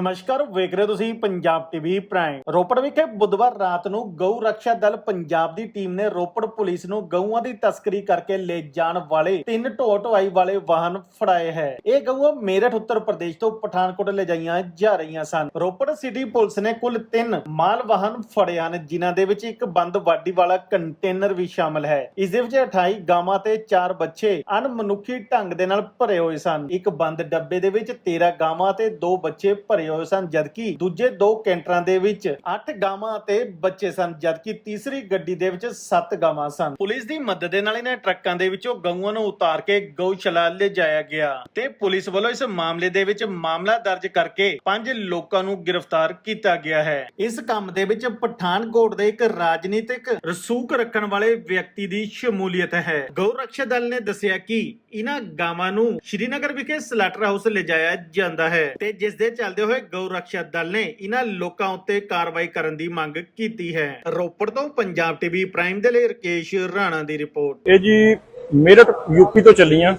ਨਮਸਕਾਰ, ਵੇਖ ਰਹੇ ਹੋ ਤੁਸੀਂ ਪੰਜਾਬ ਟੀਵੀ ਪ੍ਰਾਈਮ ਰੋਪੜ ਵਿਖੇ ਬੁੱਧਵਾਰ ਰਾਤ ਨੂੰ ਗਊ ਰੱਖਿਆ ਦਲ ਪੰਜਾਬ ਦੀ ਟੀਮ ਨੇ ਰੋਪੜ ਪੁਲਿਸ ਨੂੰ ਗਊਆਂ ਦੀ ਤਸਕਰੀ ਕਰਕੇ ਲੈ ਜਾਣ ਵਾਲੇ ਤਿੰਨ ਢੋ ਢੁਆਈ ਵਾਲੇ ਵਾਹਨ ਫੜਾਏ ਹੈ। ਇਹ ਗਊਆਂ ਮੇਰਠ, ਉੱਤਰ ਪ੍ਰਦੇਸ਼ ਤੋਂ ਪਠਾਨਕੋਟ ਲੈ ਜਾਈਆਂ ਜਾ ਰਹੀਆਂ ਸਨ। ਰੋਪੜ ਸਿਟੀ ਪੁਲਿਸ ਨੇ ਕੁੱਲ ਤਿੰਨ ਮਾਲ ਵਾਹਨ ਫੜੇ ਹਨ, ਜਿਨ੍ਹਾਂ ਦੇ ਵਿੱਚ ਇੱਕ ਬੰਦ ਵਾਡੀ ਵਾਲਾ ਕੰਟੇਨਰ ਵੀ ਸ਼ਾਮਲ ਹੈ। ਇਸ ਦੇ ਵਿੱਚ 28 ਗਾਵਾਂ ਤੇ 4 ਬੱਚੇ ਅਣਮਨੁੱਖੀ ਢੰਗ ਦੇ ਨਾਲ ਭਰੇ ਹੋਏ ਸਨ। ਇੱਕ ਬੰਦ ਡੱਬੇ ਦੇ ਵਿੱਚ 13 ਗਾਵਾਂ ਤੇ 2 ਬੱਚੇ ਭਰੇ ਹੋਏ ਸਨ, ਜਦਕਿ ਦੂਜੇ ਦੋ ਕੈਂਟਰਾਂ ਦੇ ਵਿੱਚ 8 ਗਾਵਾਂ ਅਤੇ ਬੱਚੇ ਸਨ, ਜਦਕਿ ਤੀਸਰੀ ਗੱਡੀ ਦੇ ਵਿੱਚ 7 ਗਾਵਾਂ ਸਨ। ਪੁਲਿਸ ਦੀ ਮਦਦ ਦੇ ਨਾਲ ਇਹਨਾਂ ਟਰੱਕਾਂ ਦੇ ਵਿੱਚੋਂ ਗਊਆਂ ਨੂੰ ਉਤਾਰ ਕੇ ਗਊਸ਼ਾਲਾ ਲਿਜਾਇਆ ਗਿਆ ਤੇ ਪੁਲਿਸ ਵੱਲੋਂ ਇਸ ਮਾਮਲੇ ਦੇ ਵਿੱਚ ਮਾਮਲਾ ਦਰਜ ਕਰਕੇ ਪੰਜ ਲੋਕਾਂ ਨੂੰ ਗ੍ਰਿਫਤਾਰ ਕੀਤਾ ਗਿਆ ਹੈ। ਇਸ ਕੰਮ ਦੇ ਵਿੱਚ ਪਠਾਨਕੋਟ ਦੇ ਇੱਕ ਰਾਜਨੀਤਿਕ ਰਸੂਖ ਰੱਖਣ ਵਾਲੇ ਵਿਅਕਤੀ ਦੀ ਸ਼ਮੂਲੀਅਤ ਹੈ। ਗਊ ਰਕਸ਼ਾ ਦਲ ਨੇ ਦੱਸਿਆ ਕਿ ਇਹਨਾਂ ਗਾਵਾਂ ਨੂੰ ਸ਼੍ਰੀਨਗਰ ਵਿਖੇ ਸਲੈਟਰ ਹਾਊਸ ਲਿਜਾਇਆ ਜਾਂਦਾ ਹੈ ਤੇ ਜਿਸ ਦੇ ਚੱਲਦੇ ਹੋਏ ਗਊ ਰੱਖਿਆ ਦਲ ਨੇ ਇਹਨਾਂ ਲੋਕਾਂ ਉੱਤੇ ਕਾਰਵਾਈ ਕਰਨ ਦੀ ਮੰਗ ਕੀਤੀ ਹੈ। ਰੋਪੜ ਤੋਂ ਪੰਜਾਬ ਟੀਵੀ ਪ੍ਰਾਈਮ ਦੇ ਲਈ ਰਕੇਸ਼ ਰਾਣਾ ਦੀ ਰਿਪੋਰਟ। ਇਹ ਜੀ ਮੇਰਠ ਯੂਪੀ ਤੋਂ ਚੱਲੀਆਂ।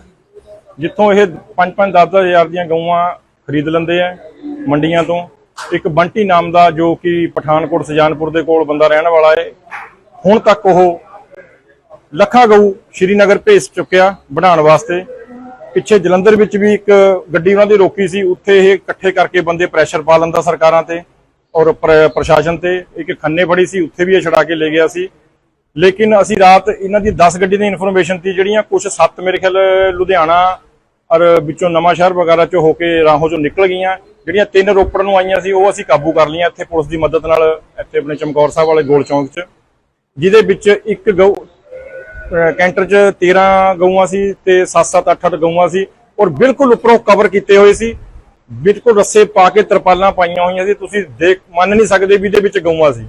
ਜਿੱਥੋਂ ਇਹ 5-5 10 ਹਜ਼ਾਰ ਦੀਆਂ ਗਊਆਂ ਖਰੀਦ ਲੈਂਦੇ ਆ ਮੰਡੀਆਂ ਤੋਂ। ਇੱਕ ਬੰਟੀ ਨਾਮ ਦਾ ਜੋ ਕਿ ਪਠਾਨਕੋਟ, ਸਜਾਨਪੁਰ ਦੇ ਕੋਲ ਬੰਦਾ ਰਹਿਣ ਵਾਲਾ ਹੈ ਹੁਣ ਤੱਕ ਉਹ ਲੱਖਾਂ ਗਊ ਸ਼੍ਰੀਨਗਰ ਭੇਜ ਚੁੱਕਿਆ ਬਣਾਉਣ ਵਾਸਤੇ। ਪਿੱਛੇ ਜਲੰਧਰ ਵਿੱਚ ਵੀ ਇੱਕ ਗੱਡੀ ਉਹਨਾਂ ਦੀ ਰੋਕੀ ਸੀ, ਉੱਥੇ ਇਹ ਇਕੱਠੇ ਕਰਕੇ ਬੰਦੇ ਪ੍ਰੈਸ਼ਰ ਪਾ ਲੈਂਦਾ ਸਰਕਾਰਾਂ ਤੇ ਔਰ ਪ੍ਰ- ਪ੍ਰਸ਼ਾਸਨ ਤੇ, ਇੱਕ ਖੰਨੇ ਫੜੀ ਸੀ, ਉੱਥੇ ਵੀ ਇਹ ਛੜਾ ਕੇ ਲੈ ਗਿਆ ਸੀ। ਲੇਕਿਨ ਅਸੀਂ ਰਾਤ ਇਹਨਾਂ ਦੀ 10 ਗੱਡੀ ਦੀ ਇਨਫੋਰਮੇਸ਼ਨ ਸੀ, ਜਿਹੜੀਆਂ ਕੁਝ 7 ਮੇਰੇ ਖਿਆਲ, ਲੁਧਿਆਣਾ ਔਰ ਵਿੱਚੋਂ ਨਵਾਂ ਸ਼ਹਿਰ ਵਗੈਰਾ ਚੋਂ ਹੋ ਕੇ ਰਾਹੋਂ ਚੋਂ ਨਿਕਲ ਗਈਆਂ। ਜਿਹੜੀਆਂ ਤਿੰਨ ਰੋਪੜ ਨੂੰ ਆਈਆਂ ਸੀ, ਉਹ ਅਸੀਂ ਕਾਬੂ ਕਰ ਲਈਆਂ, ਇੱਥੇ ਪੁਲਿਸ ਦੀ ਮਦਦ ਨਾਲ, ਇੱਥੇ ਆਪਣੇ ਚਮਕੌਰ ਸਾਹਿਬ ਵਾਲੇ ਗੋਲ ਚੌਂਕ 'ਚ। ਜਿਹਦੇ ਵਿੱਚ ਇੱਕ ਗਊ ਕੈਂਟਰ 'ਚ 13 ਗਊਆਂ ਸੀ ਤੇ 7-7 8-8 ਗਊਆਂ ਸੀ ਔਰ ਬਿਲਕੁਲ ਉੱਪਰੋਂ ਕਵਰ ਕੀਤੇ ਹੋਏ ਸੀ। ਬਿਲਕੁਲ ਰੱਸੇ ਪਾ ਕੇ ਤਰਪਾਲਾਂ ਪਾਈਆਂ ਹੋਈਆਂ ਸੀ। ਤੁਸੀਂ ਦੇਖ, ਮੰਨ ਨਹੀਂ ਸਕਦੇ ਵੀ ਇਹਦੇ ਵਿੱਚ ਗਊਆਂ ਸੀ।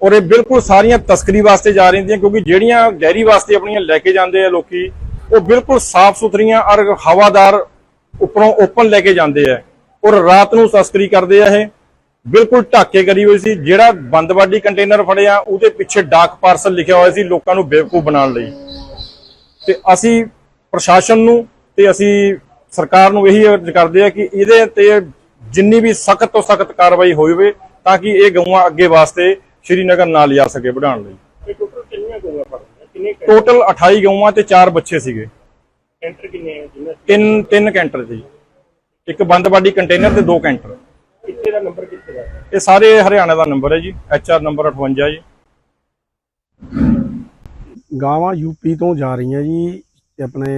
ਔਰ ਇਹ ਬਿਲਕੁਲ ਸਾਰੀਆਂ ਤਸਕਰੀ ਵਾਸਤੇ ਜਾ ਰਹੀਆਂ ਕਿਉਂਕਿ ਜਿਹੜੀਆਂ ਡੈਰੀ ਵਾਸਤੇ ਆਪਣੀਆਂ ਲੈ ਕੇ ਜਾਂਦੇ ਆ ਲੋਕੀ, ਉਹ ਬਿਲਕੁਲ ਸਾਫ਼ ਸੁਥਰੀਆਂ ਔਰ ਹਵਾਦਾਰ ਉੱਪਰੋਂ ਓਪਨ ਲੈ ਕੇ ਜਾਂਦੇ ਆ। ਔਰ ਰਾਤ ਨੂੰ ਤਸਕਰੀ ਕਰਦੇ ਆ ਇਹ। ਬਿਲਕੁਲ ਢਾਕੇ ਕਰੀ ਹੋਈ ਸੀ। ਜਿਹੜਾ ਬੰਦਵਾਡੀ ਕੰਟੇਨਰ ਫੜਿਆ ਉਹਦੇ ਪਿੱਛੇ ਡਾਕ ਪਾਰਸਲ ਲਿਖਿਆ ਹੋਇਆ ਸੀ ਲੋਕਾਂ ਨੂੰ ਬੇਵਕੂਫ ਬਣਾਉਣ ਲਈ। ਤੇ ਅਸੀਂ ਪ੍ਰਸ਼ਾਸਨ ਨੂੰ ਤੇ ਅਸੀਂ ਸਰਕਾਰ ਨੂੰ ਇਹੀ ਅਰਜ਼ ਕਰਦੇ ਆ ਕਿ ਇਹਦੇ ਤੇ ਜਿੰਨੀ ਵੀ ਸਖਤ ਤੋਂ ਸਖਤ ਕਾਰਵਾਈ ਹੋਵੇ ਤਾਂ ਕਿ ਇਹ ਗਊਆਂ ਅੱਗੇ ਵਾਸਤੇ ਸ਼੍ਰੀਨਗਰ ਨਾ ਲਿਜਾ ਸਕੇ ਵਧਾਉਣ ਲਈ। ਟੋਟਲ ਕਿੰਨੀਆਂ ਗਊਆਂ ਫੜਦੀਆਂ ਕਿੰਨੇ ਟੋਟਲ 28 ਗਊਆਂ ਤੇ 4 ਬੱਚੇ ਸੀਗੇ। ਕੈਂਟਰ ਕਿੰਨੇ ਤਿੰਨ ਤਿੰਨ ਕੈਂਟਰ ਜੀ। ਇੱਕ ਬੰਦਵਾਡੀ ਕੰਟੇਨਰ ਤੇ ਦੋ ਕੈਂਟਰ। ਕਿੱਥੇ ਦਾ ਨੰਬਰ? ਇਹ ਸਾਰੇ ਹਰਿਆਣਾ ਦਾ ਨੰਬਰ ਹੈ ਜੀ ਐਚ ਨੰਬਰ 58 ਜੀ। ਗਾਵਾਂ ਯੂਪੀ ਤੋਂ ਜਾ ਰਹੀਆਂ ਜੀ, ਤੇ ਆਪਣੇ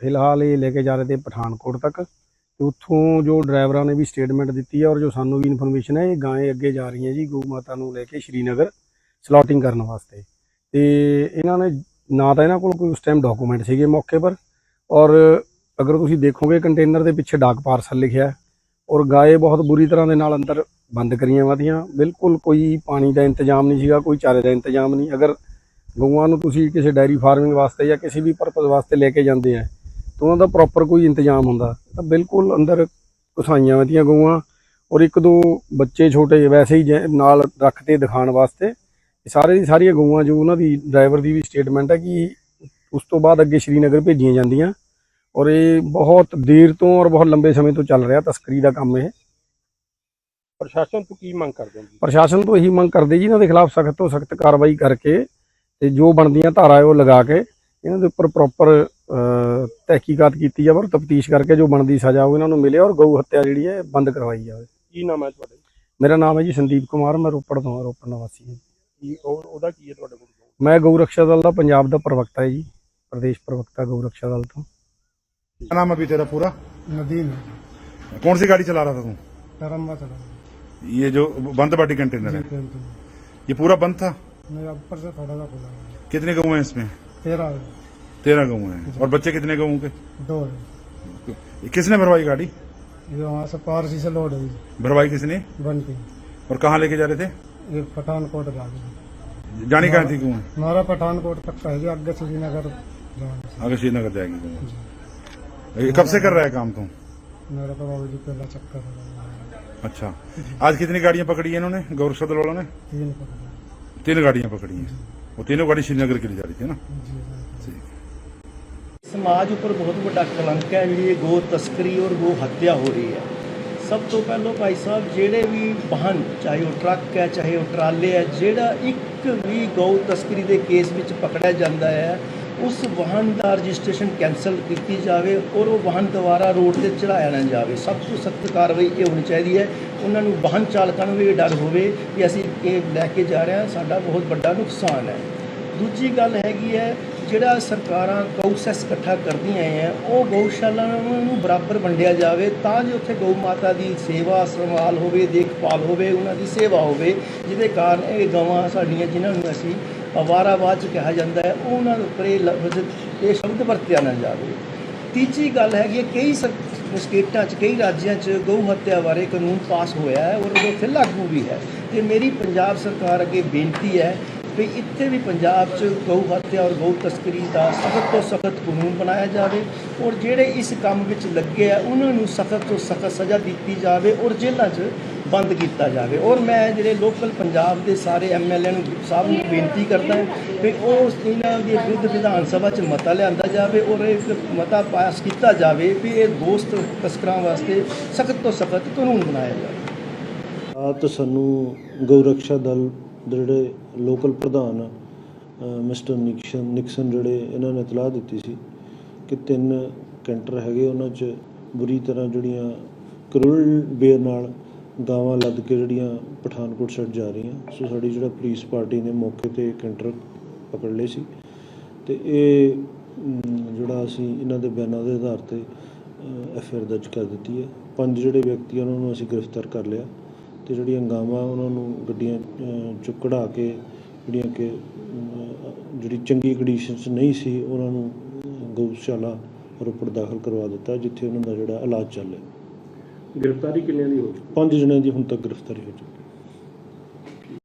ਫਿਲਹਾਲ ਇਹ ਲੈ ਕੇ ਜਾ ਰਹੇ ਤੇ ਪਠਾਨਕੋਟ ਤੱਕ। ਤੇ ਉੱਥੋਂ ਜੋ ਡਰਾਈਵਰਾਂ ਨੇ ਵੀ ਸਟੇਟਮੈਂਟ ਦਿੱਤੀ ਹੈ ਔਰ ਜੋ ਸਾਨੂੰ ਵੀ ਇਨਫੋਰਮੇਸ਼ਨ ਹੈ, ਇਹ ਗਾਂ ਅੱਗੇ ਜਾ ਰਹੀਆਂ ਜੀ, ਗਊ ਮਾਤਾ ਨੂੰ ਲੈ ਕੇ ਸ਼੍ਰੀਨਗਰ ਸਲੋਟਿੰਗ ਕਰਨ ਵਾਸਤੇ। ਤੇ ਇਹਨਾਂ ਨੇ ਨਾ ਤਾਂ ਇਹਨਾਂ ਕੋਲ ਕੋਈ ਉਸ ਟਾਈਮ ਡਾਕੂਮੈਂਟ ਸੀਗੇ ਮੌਕੇ ਪਰ, ਔਰ ਅਗਰ ਤੁਸੀਂ ਦੇਖੋਗੇ ਕੰਟੇਨਰ ਦੇ ਪਿੱਛੇ ਡਾਕ ਪਾਰਸਲ ਲਿਖਿਆ ਔਰ ਗਾਏ ਬਹੁਤ ਬੁਰੀ ਤਰ੍ਹਾਂ ਦੇ ਨਾਲ ਅੰਦਰ ਬੰਦ ਕਰੀਆਂ ਵਾਦੀਆਂ ਬਿਲਕੁਲ ਕੋਈ ਪਾਣੀ ਦਾ ਇੰਤਜ਼ਾਮ ਨਹੀਂ ਸੀਗਾ, ਕੋਈ ਚਾਰੇ ਦਾ ਇੰਤਜ਼ਾਮ ਨਹੀਂ। ਅਗਰ ਗਊਆਂ ਨੂੰ ਤੁਸੀਂ ਕਿਸੇ ਡਾਇਰੀ ਫਾਰਮਿੰਗ ਵਾਸਤੇ ਜਾਂ ਕਿਸੇ ਵੀ ਪਰਪਸ ਵਾਸਤੇ ਲੈ ਕੇ ਜਾਂਦੇ ਆ, ਤਾਂ ਉਹਨਾਂ ਦਾ ਪ੍ਰੋਪਰ ਕੋਈ ਇੰਤਜ਼ਾਮ ਹੁੰਦਾ। ਤਾਂ ਬਿਲਕੁਲ ਅੰਦਰ ਘੁਸਾਈਆਂ ਵਧੀਆਂ ਗਊਆਂ ਔਰ ਇੱਕ ਦੋ ਬੱਚੇ ਛੋਟੇ ਵੈਸੇ ਹੀ ਜੈ- ਨਾਲ ਰੱਖਦੇ ਦਿਖਾਉਣ ਵਾਸਤੇ। ਸਾਰੇ ਦੀ ਸਾਰੀਆਂ ਗਊਆਂ ਜੋ ਉਹਨਾਂ ਦੀ ਡਰਾਈਵਰ ਦੀ ਵੀ ਸਟੇਟਮੈਂਟ ਹੈ ਕਿ ਉਸ ਤੋਂ ਬਾਅਦ ਅੱਗੇ ਸ਼੍ਰੀਨਗਰ ਭੇਜੀਆਂ ਜਾਂਦੀਆਂ। ਔਰ ਇਹ ਬਹੁਤ ਦੇਰ ਤੋਂ ਔਰ ਬਹੁਤ ਲੰਬੇ ਸਮੇਂ ਤੋਂ ਚੱਲ ਰਿਹਾ ਤਸਕਰੀ ਦਾ ਕੰਮ ਇਹ। ਪ੍ਰਸ਼ਾਸਨ ਤੋਂ ਕੀ ਮੰਗ ਕਰਦੇ ਹੋ ਜੀ ਪ੍ਰਸ਼ਾਸਨ ਤੋਂ ਇਹੀ ਮੰਗ ਕਰਦੇ ਜੀ ਇਹਨਾਂ ਦੇ ਖਿਲਾਫ ਸਖਤ ਤੋਂ ਸਖਤ ਕਾਰਵਾਈ ਕਰਕੇ ਤੇ ਜੋ ਬਣਦੀਆਂ ਧਾਰਾ ਹੈ ਉਹ ਲਗਾ ਕੇ ਇਹਨਾਂ ਦੇ ਉੱਪਰ ਪ੍ਰੋਪਰ ਤਹਿਕੀਕਾਤ ਕੀਤੀ ਜਾਵੇ ਔਰ ਤਫਤੀਸ਼ ਕਰਕੇ ਜੋ ਬਣਦੀ ਸਜ਼ਾ ਉਹ ਇਹਨਾਂ ਨੂੰ ਮਿਲੇ ਔਰ ਗਊ ਹੱਤਿਆ ਜਿਹੜੀ ਹੈ ਬੰਦ ਕਰਵਾਈ ਜਾਵੇ ਕੀ ਨਾਮ ਹੈ ਤੁਹਾਡਾ ਮੇਰਾ ਨਾਮ ਹੈ ਜੀ ਸੰਦੀਪ ਕੁਮਾਰ ਮੈਂ ਰੋਪੜ ਤੋਂ ਹਾਂ, ਰੋਪੜ ਨਿਵਾਸੀ ਹਾਂ ਕੀ ਉਹ- ਉਹਦਾ ਕੀ ਹੈ ਤੁਹਾਡੇ ਕੋਲ ਮੈਂ ਗਊ ਰਕਸ਼ਾ ਦਲ ਦਾ ਪੰਜਾਬ ਦਾ ਪ੍ਰਵਕਤਾ ਹੈ ਜੀ ਪ੍ਰਦੇਸ਼ ਪ੍ਰਵਕਤਾ ਗਊ ਰਕਸ਼ਾ ਦਲ ਤੋਂ क्या नाम अभी तेरा पूरा ਨਦੀਨ कौन सी गाड़ी चला रहा था तू ਕਰਮਾ ਚਲਾ ये जो बंद बाटी कंटेनर है? ये पूरा बंद था? ऊपर से थोड़ा सा खुला कितने गऊ हैं इसमें? तेरह तेरह गऊ हैं। और बच्चे कितने गऊ के? दो ये किसने भरवाई गाड़ी? ये वहाँ से पारसी से लोड हुई भरवाई किसने? बनती और कहाँ लेके जा रहे थे? एक पठानकोट जा रही जानी कहाँ थी गऊ हमारा पठानकोट तक का है आगे श्रीनगर आगे श्रीनगर जाएगी कब से कर रहा है काम तुम? मेरा तो बाबू जी पहला चक्कर है। अच्छा आज कितनी गाड़ियां पकड़ी हैं इन्होंने गौरव सदल वालों ने तीन पकड़े तीन गाड़ियां पकड़ी हैं वो तीनों गाड़ी श्रीनगर के लिए जा रही थी ना जी ਸਮਾਜ ਉੱਪਰ ਬਹੁਤ ਵੱਡਾ ਕਲੰਕ ਹੈ ਜਿਹੜੀ ਇਹ ਗੋ ਤਸਕਰੀ ਔਰ ਗੋ ਹੱਤਿਆ ਹੋ ਰਹੀ ਹੈ ਸਭ ਤੋਂ ਪਹਿਲਾਂ ਭਾਈ ਸਾਹਿਬ ਜਿਹੜੇ ਵੀ ਵਾਹਨ ਚਾਹੇ ਉਹ ਟਰੱਕ ਹੈ ਚਾਹੇ ਉਹ ਟਰਾਲੇ ਹੈ ਜਿਹੜਾ ਇੱਕ ਵੀ ਗਊ ਤਸਕਰੀ ਦੇ ਕੇਸ ਵਿੱਚ ਪਕੜਿਆ ਜਾਂਦਾ ਹੈ ਉਸ ਵਾਹਨ ਦਾ ਰਜਿਸਟ੍ਰੇਸ਼ਨ ਕੈਂਸਲ ਕੀਤੀ ਜਾਵੇ ਔਰ ਉਹ ਵਾਹਨ ਦੁਬਾਰਾ ਰੋਡ ਤੇ ਚੜਾਇਆ ਨਾ ਜਾਵੇ। ਸਭ ਤੋਂ ਸਖਤ ਕਾਰਵਾਈ ਇਹ ਹੋਣੀ ਚਾਹੀਦੀ ਹੈ। ਉਹਨਾਂ ਨੂੰ ਵਾਹਨ ਚਾਲਕਾਂ ਨੂੰ ਵੀ ਇਹ ਡਰ ਹੋਵੇ ਕਿ ਅਸੀਂ ਇਹ ਲੈ ਕੇ ਜਾ ਰਹੇ ਹਾਂ, ਸਾਡਾ ਬਹੁਤ ਵੱਡਾ ਨੁਕਸਾਨ ਹੈ। ਦੂਜੀ ਗੱਲ ਹੈਗੀ ਹੈ, ਜਿਹੜਾ ਸਰਕਾਰਾਂ ਗਊਸੈਸ ਇਕੱਠਾ ਕਰਦੀਆਂ ਹੈ ਉਹ ਗਊਸ਼ਾਲਾਵਾਂ ਨੂੰ ਬਰਾਬਰ ਵੰਡਿਆ ਜਾਵੇ ਤਾਂ ਜੋ ਉੱਥੇ ਗਊ ਮਾਤਾ ਦੀ ਸੇਵਾ, ਸੰਭਾਲ ਹੋਵੇ, ਦੇਖਭਾਲ ਹੋਵੇ, ਉਹਨਾਂ ਦੀ ਸੇਵਾ ਹੋਵੇ। ਜਿਹਦੇ ਕਾਰਨ ਇਹ ਗਊਆਂ ਸਾਡੀਆਂ, ਜਿਨ੍ਹਾਂ ਨੂੰ ਅਸੀਂ ਅਵਾਰਾਵਾਦ ਚ ਕਿਹਾ ਜਾਂਦਾ ਹੈ, ਉਹਨਾਂ ਦੇ ਉੱਪਰ ਇਹ ਲਫ਼ਜ਼, ਇਹ ਸ਼ਬਦ ਵਰਤਿਆ ਨਾ ਜਾਵੇ। ਤੀਜੀ ਗੱਲ ਹੈਗੀ ਹੈ, ਕਈ ਸਰ- ਸਟੇਟਾਂ 'ਚ, ਕਈ ਰਾਜਾਂ 'ਚ ਗਊ ਹੱਤਿਆ ਬਾਰੇ ਕਾਨੂੰਨ ਪਾਸ ਹੋਇਆ ਹੈ ਔਰ ਉਹ ਉੱਥੇ ਲਾਗੂ ਵੀ ਹੈ। ਤੇ ਮੇਰੀ ਪੰਜਾਬ ਸਰਕਾਰ ਅੱਗੇ ਬੇਨਤੀ ਹੈ ਵੀ ਇੱਥੇ ਵੀ ਪੰਜਾਬ 'ਚ ਗਊ ਹੱਤਿਆ ਔਰ ਗਊ ਤਸਕਰੀ ਦਾ ਸਖਤ ਤੋਂ ਸਖਤ ਕਾਨੂੰਨ ਬਣਾਇਆ ਜਾਵੇ ਔਰ ਜਿਹੜੇ ਇਸ ਕੰਮ ਵਿੱਚ ਲੱਗੇ ਆ, ਉਹਨਾਂ ਨੂੰ ਸਖਤ ਤੋਂ ਸਖਤ ਸਜ਼ਾ ਦਿੱਤੀ ਜਾਵੇ ਔਰ ਜੇਲ੍ਹਾਂ 'ਚ ਬੰਦ ਕੀਤਾ ਜਾਵੇ। ਔਰ ਮੈਂ ਜਿਹੜੇ ਲੋਕਲ ਪੰਜਾਬ ਦੇ ਸਾਰੇ ਐਮਐਲਏ ਨੂੰ ਸਾਹਿਬ ਨੂੰ ਬੇਨਤੀ ਕਰਦਾ ਹਾਂ ਵੀ ਉਹ ਇਹਨਾਂ ਦੇ ਵਿਰੁੱਧ ਵਿਧਾਨ ਸਭਾ 'ਚ ਮਤਾ ਲਿਆਂਦਾ ਜਾਵੇ ਔਰ ਇਹ ਮਤਾ ਪਾਸ ਕੀਤਾ ਜਾਵੇ ਵੀ ਇਹ ਦੋਸਤ ਤਸਕਰਾਂ ਵਾਸਤੇ ਸਖਤ ਤੋਂ ਸਖਤ ਕਾਨੂੰਨ ਬਣਾਇਆ ਜਾਵੇ। ਰਾਤ ਸਾਨੂੰ ਗਊ ਰੱਖਿਆ ਦਲ ਜਿਹੜੇ ਲੋਕਲ ਪ੍ਰਧਾਨ ਮਿਸਟਰ ਨਿਕਸਨ ਨਿਕਸਨ ਜਿਹੜੇ ਇਹਨਾਂ ਨੇ ਇਤਲਾਹ ਦਿੱਤੀ ਸੀ ਕਿ ਤਿੰਨ ਕੈਂਟਰ ਹੈਗੇ ਉਹਨਾਂ 'ਚ ਬੁਰੀ ਤਰ੍ਹਾਂ ਜਿਹੜੀਆਂ ਕਰੁਲ ਬੇਰ ਨਾਲ ਗਾਵਾਂ ਲੱਦ ਕੇ ਜਿਹੜੀਆਂ ਪਠਾਨਕੋਟ ਸਾਈਡ ਜਾ ਰਹੀਆਂ। ਸੋ ਸਾਡੀ ਜਿਹੜਾ ਪੁਲਿਸ ਪਾਰਟੀ ਨੇ ਮੌਕੇ ਤੇ ਕੈਂਟਰ ਪਕੜ ਲਏ ਸੀ। ਤੇ ਇਹ ਜਿਹੜਾ ਅਸੀਂ ਇਹਨਾਂ ਦੇ ਬਿਆਨਾਂ ਦੇ ਆਧਾਰ ਤੇ ਐਫ ਆਰ ਦਰਜ ਕਰ ਦਿੱਤੀ ਹੈ। ਪੰਜ ਜਿਹੜੇ ਵਿਅਕਤੀ ਆ ਉਹਨਾਂ ਨੂੰ ਅਸੀਂ ਗ੍ਰਿਫਤਾਰ ਕਰ ਲਿਆ। ਤੇ ਜਿਹੜੀਆਂ ਗਾਵਾਂ ਉਹਨਾਂ ਨੂੰ ਗੱਡੀਆਂ ਚੋਂ ਕਢਾ ਕੇ ਜਿਹੜੀਆਂ ਕਿ ਜਿਹੜੀ ਚੰਗੀ ਕੰਡੀਸ਼ਨ 'ਚ ਨਹੀਂ ਸੀ ਉਹਨਾਂ ਨੂੰ ਗਊਸ਼ਾਲਾ ਰੋਪੜ ਦਾਖਲ ਕਰਵਾ ਦਿੱਤਾ ਜਿੱਥੇ ਉਹਨਾਂ ਦਾ ਜਿਹੜਾ ਇਲਾਜ ਚੱਲ ਰਿਹਾ। ਗ੍ਰਿਫਤਾਰੀ ਕਿੰਨਿਆਂ ਦੀ ਹੋ ਪੰਜ ਜਣਿਆਂ ਦੀ ਹੁਣ ਤੱਕ ਗ੍ਰਿਫਤਾਰੀ ਹੋ ਚੁੱਕੀ।